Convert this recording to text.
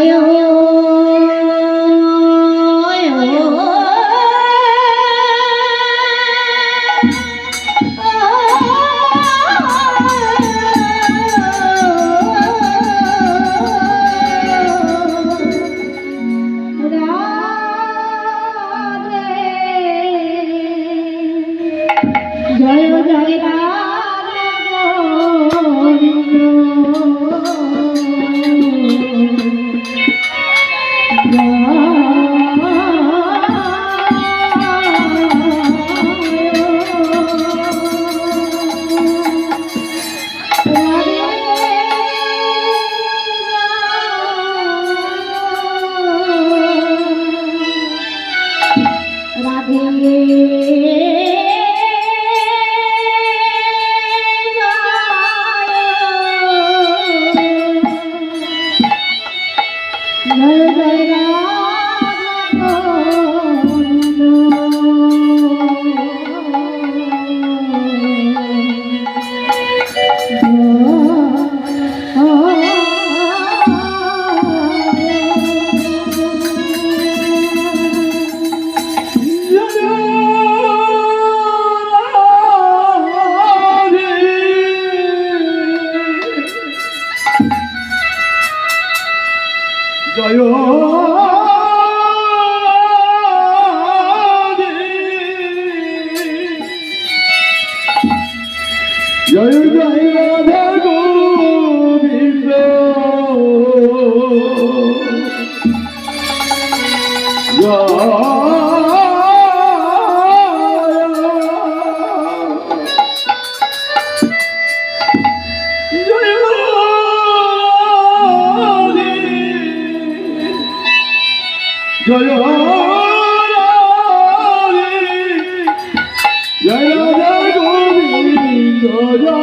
জয় জয় জয় Radhe জয় Govinda জয় জয়